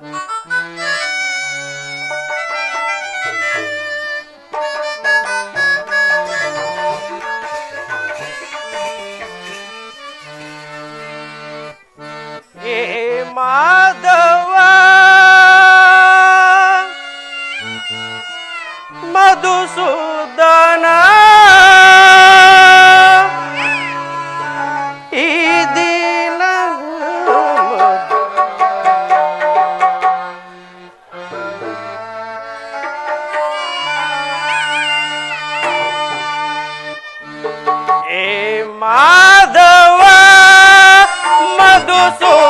ಏ ಮಾಧವ ಮಧುಸೂದನ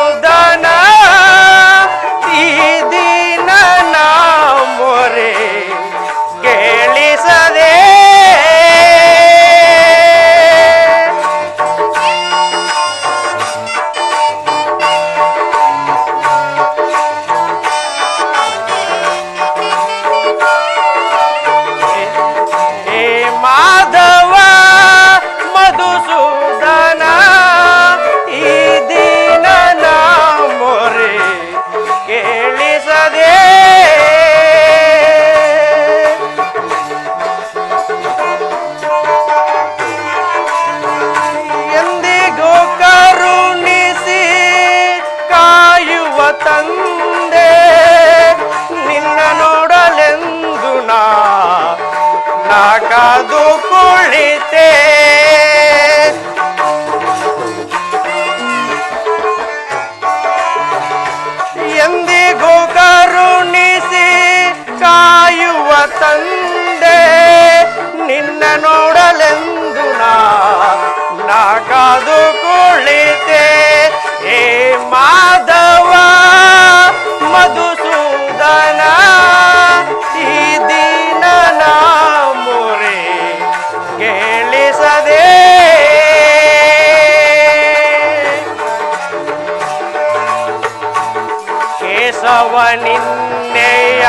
ನಿನ್ನೆಯ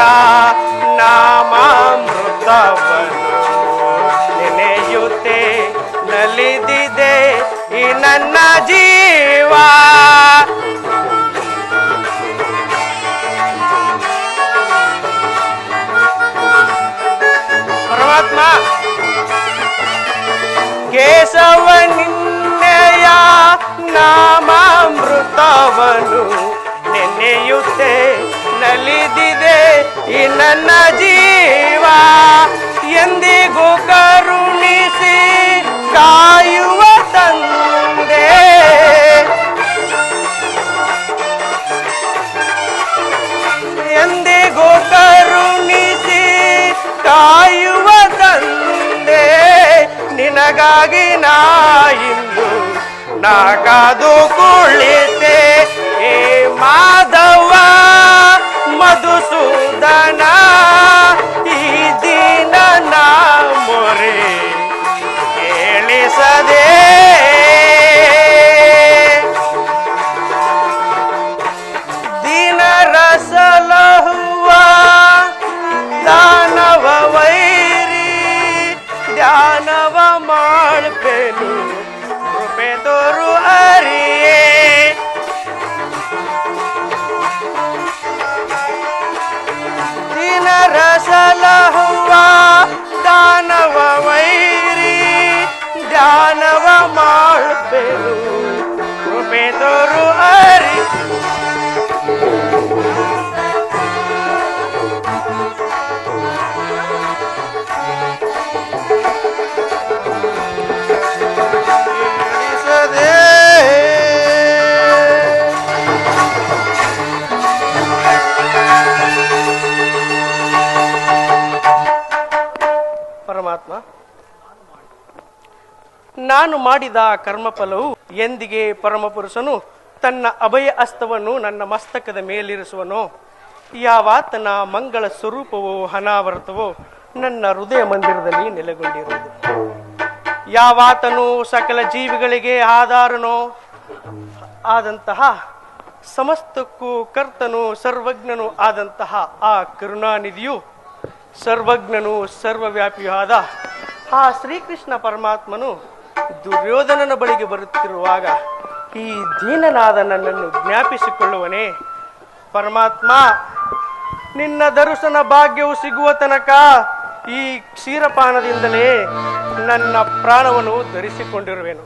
ನಾಮಾಮೃತವನು ನೆನೆಯುತ್ತೆ ನಲಿದಿದೆ ಈ ನನ್ನ ಜೀವ. ಪರಮಾತ್ಮ ಕೇಶವ ನಿನ್ನೆಯ ನಾಮಾಮೃತವನು ಈ ನನ್ನ ಜೀವ ಎಂದಿಗೂ ಕರುಣಿಸಿ ಕಾಯುವ ತಂದೆ. ಎಂದಿಗೂ ಕರುಣಿಸಿ ಕಾಯುವ ತಂದೆ. ನಿನಗಾಗಿ ನಾ ಇಂದು ನಾ ಕಾದು ಕುಳಿತೆ ಏ ಮಾಧವ, ಮಧುಸೂದನ ನಾನು ಮಾಡಿದ ಕರ್ಮಫಲವು ಎಂದಿಗೆ ಪರಮಪುರುಷನು ತನ್ನ ಅಭಯ ಅಸ್ತವನ್ನು ನನ್ನ ಮಸ್ತಕದ ಮೇಲಿರಿಸುವನೋ? ಯಾವಾತನ ಮಂಗಳ ಸ್ವರೂಪವೋ, ಅನಾವರ್ತವೋ, ನನ್ನ ಹೃದಯ ಮಂದಿರದಲ್ಲಿ ನೆಲೆಗೊಂಡಿರುವುದು. ಯಾವಾತನು ಸಕಲ ಜೀವಿಗಳಿಗೆ ಆಧಾರನೋ? ಆದಂತಹ ಸಮಸ್ತಕ್ಕೂ ಕರ್ತನು, ಸರ್ವಜ್ಞನು ಆದಂತಹ ಆ ಕರುಣಾನಿಧಿಯು ಸರ್ವಜ್ಞನು, ಸರ್ವವ್ಯಾಪಿಯೂ ಆದ ಆ ಶ್ರೀಕೃಷ್ಣ ಪರಮಾತ್ಮನು ದುರ್ಯೋಧನನ ಬಳಿಗೆ ಬರುತ್ತಿರುವಾಗ ಈ ದೀನನಾದ ನನ್ನನ್ನು ಜ್ಞಾಪಿಸಿಕೊಳ್ಳುವನೇ. ಪರಮಾತ್ಮ, ನಿನ್ನ ದರ್ಶನ ಭಾಗ್ಯವು ಸಿಗುವ ತನಕ ಈ ಕ್ಷೀರಪಾನದಿಂದಲೇ ನನ್ನ ಪ್ರಾಣವನ್ನು ಧರಿಸಿಕೊಂಡಿರುವೆನು.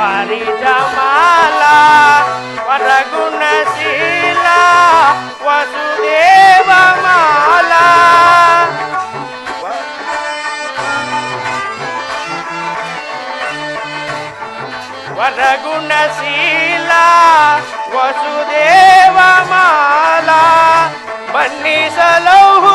वारीच्या माला रघुनशीला वसुदेव माला. वरगुणशीला वसुदेव माला बन्नी सलहू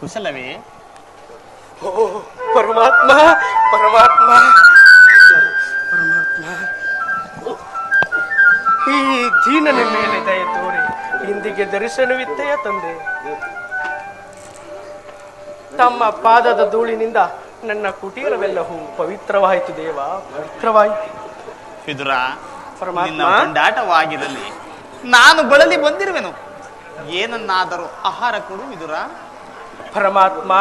ಕುಶಲವೇ? ಓ ಪರಮಾತ್ಮ ಪರಮಾತ್ಮ. ಪರಮಾತ್ಮ. ಈ ದೀನನ ಮೇಲೆ ದಯ ತೋರಿ ಇಂದಿಗೆ ದರ್ಶನವಿತ್ತೆಯ ತಂದೆ. ತಮ್ಮ ಪಾದದ ಧೂಳಿನಿಂದ ನನ್ನ ಕುಟೀರವೆಲ್ಲವೂ ಪವಿತ್ರವಾಯಿತು ದೇವ ಪವಿತ್ರವಾಯಿತು. ವಿದುರ ಪರಮಾತ್ಮ. ಕೊಂಡಾಟವಾಗಿರಲಿ ನಾನು ಬಳಲಿ ಬಂದಿರುವೆನು. ಏನನ್ನಾದರೂ ಆಹಾರ ಕೊಡು ವಿದುರ ಪರಮಾತ್ಮ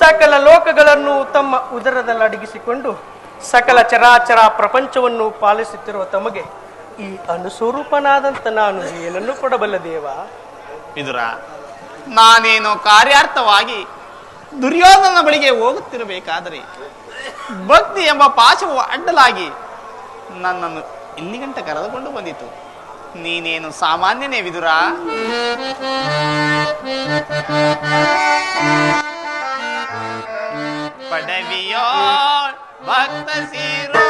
ಸಕಲ ಲೋಕಗಳನ್ನು ತಮ್ಮ ಉದರದಲ್ಲಿ ಅಡಗಿಸಿಕೊಂಡು ಸಕಲ ಚರಾಚರ ಪ್ರಪಂಚವನ್ನು ಪಾಲಿಸುತ್ತಿರುವ ತಮಗೆ ಈ ಅನುಸ್ವರೂಪನಾದಂಥ ನಾನು ಏನನ್ನು ಕೊಡಬಲ್ಲ ದೇವ? ವಿದುರ, ನಾನೇನು ಕಾರ್ಯಾರ್ಥವಾಗಿ ದುರ್ಯೋಧನ ಬಳಿಗೆ ಹೋಗುತ್ತಿರಬೇಕಾದರೆ ಭಕ್ತಿ ಎಂಬ ಪಾಶವು ಅಡ್ಡಲಾಗಿ ನನ್ನನ್ನು ಇಲ್ಲಿಗಂಟ ಕರೆದುಕೊಂಡು ಬಂದಿತು. ನೀನೇನು ಸಾಮಾನ್ಯನೇ ವಿದುರ? ಪಡವಿಯೋ ಭಕ್ತ ಶಿರೋಮಣಿ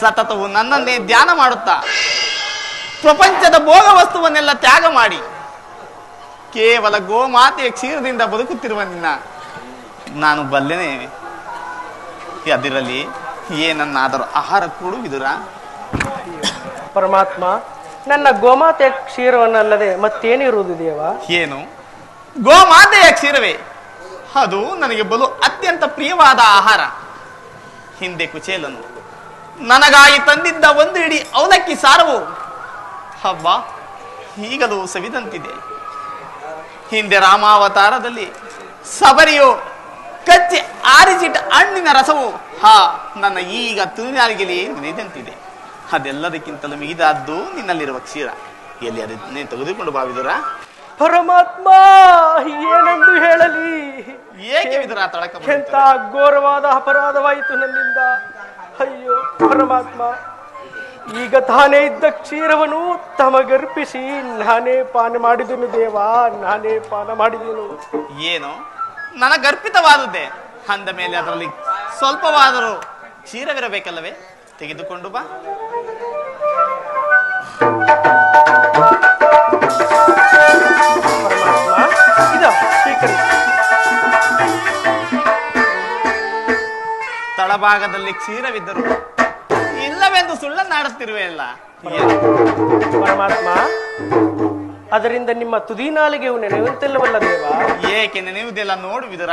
ಸತತವು ನನ್ನನ್ನೇ ಧ್ಯಾನ ಮಾಡುತ್ತಾ ಪ್ರಪಂಚದ ಭೋಗ ವಸ್ತುವನ್ನೆಲ್ಲ ತ್ಯಾಗ ಮಾಡಿ ಕೇವಲ ಗೋಮಾತೆಯ ಕ್ಷೀರದಿಂದ ಬದುಕುತ್ತಿರುವ ನಿನ್ನ ನಾನು ಬಲ್ಲೆನೇ ಅದಿರಲಿ ಏನನ್ನಾದರೂ ಆಹಾರ ಕೊಡು ಇದುರ ಪರಮಾತ್ಮ ನನ್ನ ಗೋಮಾತೆಯ ಕ್ಷೀರವನ್ನಲ್ಲದೆ ಮತ್ತೇನಿರುವುದು ದೇವ ಏನು? ಗೋಮಾತೆಯ ಕ್ಷೀರವೇ? ಅದು ನನಗೆ ಬಲು ಅತ್ಯಂತ ಪ್ರಿಯವಾದ ಆಹಾರ. ಹಿಂದೆ ಕುಚೇಲನು ನನಗಾಗಿ ತಂದಿದ್ದ ಒಂದು ಇಡೀ ಅವಲಕ್ಕಿ ಸಾರವು. ಹಬ್ಬ ಈಗಲೂ ಸವಿದಂತಿದೆ. ಹಿಂದೆ ರಾಮಾವತಾರದಲ್ಲಿ ಸಬರಿಯು ಕಚ್ಚಿ ಆರಿಸಿಟ್ಟ ಹಣ್ಣಿನ ರಸವು. ಹಾ ನನ್ನ ಈಗ ತುಳಿನಾಲಿಗೆಲಿ ನೆನೆದಂತಿದೆ. ಅದೆಲ್ಲದಕ್ಕಿಂತಲೂ ಮಿಗಿದಾದ್ದು ನಿನ್ನಲ್ಲಿರುವ ಕ್ಷೀರ. ಎಲ್ಲಿ ಅದನ್ನೇ ತೆಗೆದುಕೊಂಡು ಬಾವಿದುರ ಪರಮಾತ್ಮ ಏನೆಂದು ಹೇಳಲಿ? ಏಕೆ ವಿದುರ ತಳಕ ಎಂತ ಘೋರವಾದ ಅಪರಾಧವಾಯಿತು ನನ್ನಿಂದ? ಅಯ್ಯೋ, ಪರಮಾತ್ಮ, ಈಗ ತಾನೇ ಇದ್ದ ಕ್ಷೀರವನ್ನು ತಮಗರ್ಪಿಸಿ, ನಾನೇ ಪಾನ ಮಾಡಿದನು ದೇವಾ, ನಾನೇ ಪಾನ ಮಾಡಿದೆನು. ಏನು? ನನಗರ್ಪಿತವಾದದ್ದೇ? ಅಂದ ಮೇಲೆ ಅದರಲ್ಲಿ ಸ್ವಲ್ಪವಾದರೂ ಕ್ಷೀರವಿರಬೇಕಲ್ಲವೇ? ತೆಗೆದುಕೊಂಡು ಬಾ. ತಳಭಾಗದಲ್ಲಿ ಕ್ಷೀರವಿದ್ದರು ಇಲ್ಲವೆಂದು ಸುಳ್ಳನ್ನಾಡುತ್ತಿರುವೆಯಲ್ಲ ಅಲ್ಲ. ಪರಮಾತ್ಮ ಅದರಿಂದ ನಿಮ್ಮ ತುದಿ ನಾಲಿಗೆಯು ನೆನೆಯುವಂತಿಲ್ಲವಲ್ಲ ದೇವ? ಏಕೆ ನೆನೆಯುವುದಿಲ್ಲ ನೋಡುವುದರ ವಿದುರ ವಿದುರ.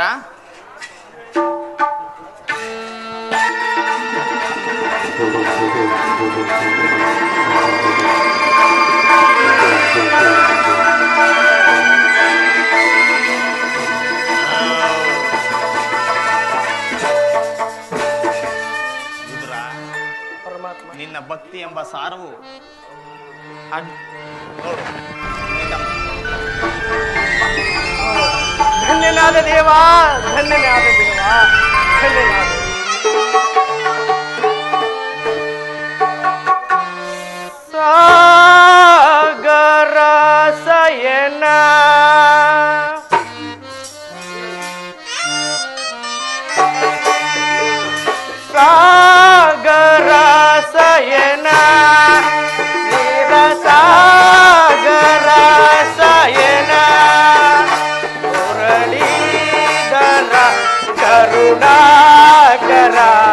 ನಿನ್ನ ಭಕ್ತಿ ಎಂಬ ಸಾರವು ಧನ್ಯನಾದ ದೇವ ಧನ್ಯನಾದ ದೇವ ಧನ್ಯನಾದ ಸಾಗರ करा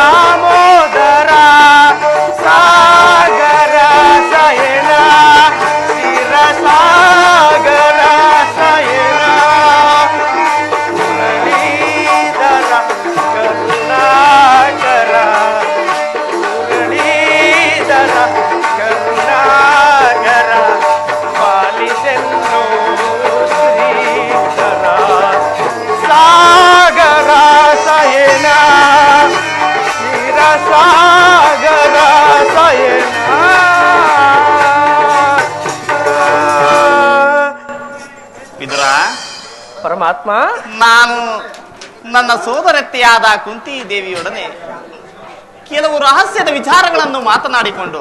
রাম ಸಾಗರ ಸಯನ ಪರಮಾತ್ಮ. ನಾನು ನನ್ನ ಸೋದರತ್ತೆಯಾದ ಕುಂತಿ ದೇವಿಯೊಡನೆ ಕೆಲವು ರಹಸ್ಯದ ವಿಚಾರಗಳನ್ನು ಮಾತನಾಡಿಕೊಂಡು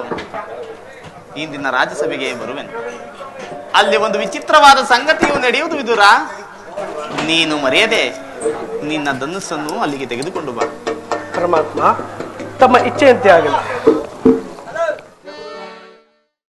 ಇಂದಿನ ರಾಜ್ಯಸಭೆಗೆ ಬರುವೆನು. ಅಲ್ಲಿ ಒಂದು ವಿಚಿತ್ರವಾದ ಸಂಗತಿಯು ನಡೆಯುವುದು ವಿದುರ. ನೀನು ಮರೆಯದೆ ನಿನ್ನ ಧನಸ್ಸನ್ನು ಅಲ್ಲಿಗೆ ತೆಗೆದುಕೊಂಡು ಬಾ. ಪರಮಾತ್ಮ ತಮ್ಮ ಇಚ್ಛೆಯಂತೆ ಆಗಲಿ